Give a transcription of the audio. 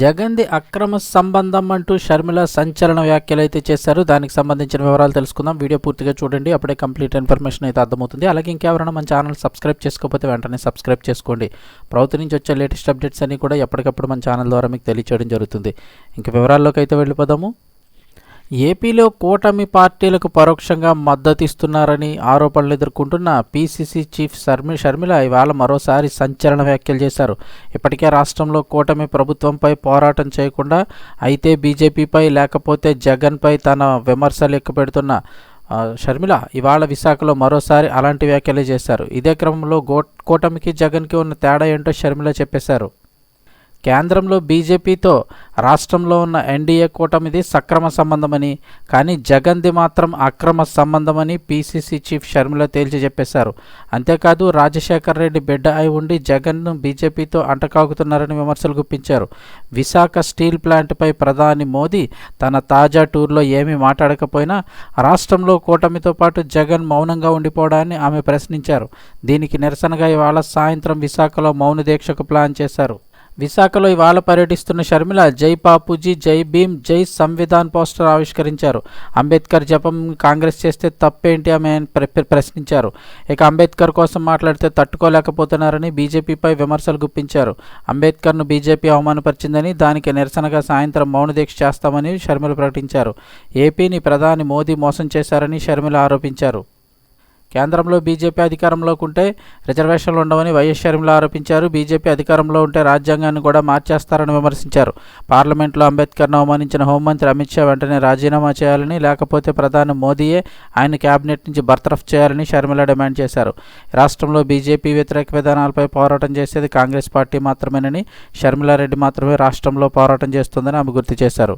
జగన్ది అక్రమ సంబంధం అంటూ షర్మిల సంచలన వ్యాఖ్యలు అయితే చేశారు. దానికి సంబంధించిన వివరాలు తెలుసుకుందాం. వీడియో పూర్తిగా చూడండి. అప్పుడే కంప్లీట్ ఇన్ఫర్మేషన్ అయితే అర్థమవుతుంది. అలాగే ఇంకెవరైనా మన ఛానల్ సబ్స్క్రైబ్ చేసుకోకపోతే వెంటనే సబ్స్క్రైబ్ చేసుకోండి. ప్రభుత్వం నుంచి వచ్చే లేటెస్ట్ అప్డేట్స్ అన్ని కూడా ఎప్పటికప్పుడు మన ఛానల్ ద్వారా మీకు తెలియచేయడం జరుగుతుంది. ఇంక వివరాల్లోకి అయితే వెళ్ళిపోదాము. ఏపీలో కూటమి పార్టీలకు పరోక్షంగా మద్దతిస్తున్నారని ఆరోపణలు ఎదుర్కొంటున్న పీసీసీ చీఫ్ శర్మి షర్మిల ఇవాళ మరోసారి సంచలన వ్యాఖ్యలు చేశారు. ఇప్పటికే రాష్ట్రంలో కూటమి ప్రభుత్వంపై పోరాటం చేయకుండా అయితే బీజేపీపై లేకపోతే జగన్పై తన విమర్శలు ఎక్కుపెడుతున్న షర్మిల ఇవాళ విశాఖలో మరోసారి అలాంటి వ్యాఖ్యలే చేశారు. ఇదే క్రమంలో గో కూటమికి జగన్కి ఉన్న తేడా ఏంటో షర్మిల చెప్పేశారు. కేంద్రంలో బీజేపీతో రాష్ట్రంలో ఉన్న ఎన్డీఏ కూటమిది సక్రమ సంబంధమని కానీ జగన్ది మాత్రం అక్రమ సంబంధమని పీసీసీ చీఫ్ షర్మిల తేల్చి చెప్పేశారు. అంతేకాదు రాజశేఖర్ రెడ్డి బిడ్డ అయి ఉండి జగన్ను బీజేపీతో అంటకాగుతున్నారని విమర్శలు గుప్పించారు. విశాఖ స్టీల్ ప్లాంట్పై ప్రధాని మోదీ తన తాజా టూర్లో ఏమీ మాట్లాడకపోయినా రాష్ట్రంలో కూటమితో పాటు జగన్ మౌనంగా ఉండిపోవడాన్ని ఆమె ప్రశ్నించారు. దీనికి నిరసనగా ఇవాళ సాయంత్రం విశాఖలో మౌన దీక్షకు ప్లాన్ చేశారు. విశాఖలో ఇవాళ పర్యటిస్తున్న షర్మిల జై బాపూజీ జై భీమ్ జై సంవిధాన్ పోస్టర్ ఆవిష్కరించారు. అంబేద్కర్ జపం కాంగ్రెస్ చేస్తే తప్పేంటి ఆమె ప్ర- ప్రశ్నించారు. ఇక అంబేద్కర్ కోసం మాట్లాడితే తట్టుకోలేకపోతున్నారని బీజేపీపై విమర్శలు గుప్పించారు. అంబేద్కర్ను బీజేపీ అవమానపరిచిందని దానికి నిరసనగా సాయంత్రం మౌన దీక్ష చేస్తామని షర్మిల ప్రకటించారు. ఏపీని ప్రధాని మోదీ మోసం చేశారని షర్మిల ఆరోపించారు. కేంద్రంలో బీజేపీ అధికారంలోకి ఉంటే రిజర్వేషన్లు ఉండవని వైఎస్ షర్మిల ఆరోపించారు. బీజేపీ అధికారంలో ఉంటే రాజ్యాంగాన్ని కూడా మార్చేస్తారని విమర్శించారు. పార్లమెంట్లో అంబేద్కర్ను అవమానించిన హోంమంత్రి అమిత్ షా వెంటనే రాజీనామా చేయాలని లేకపోతే ప్రధాని మోదీయే ఆయన కేబినెట్ నుంచి బర్తరఫ్ చేయాలని షర్మిల డిమాండ్ చేశారు. రాష్ట్రంలో బీజేపీ వ్యతిరేక విధానాలపై పోరాటం చేసేది కాంగ్రెస్ పార్టీ మాత్రమేనని షర్మిలారెడ్డి మాత్రమే రాష్ట్రంలో పోరాటం చేస్తుందని ఆమె గుర్తు చేశారు.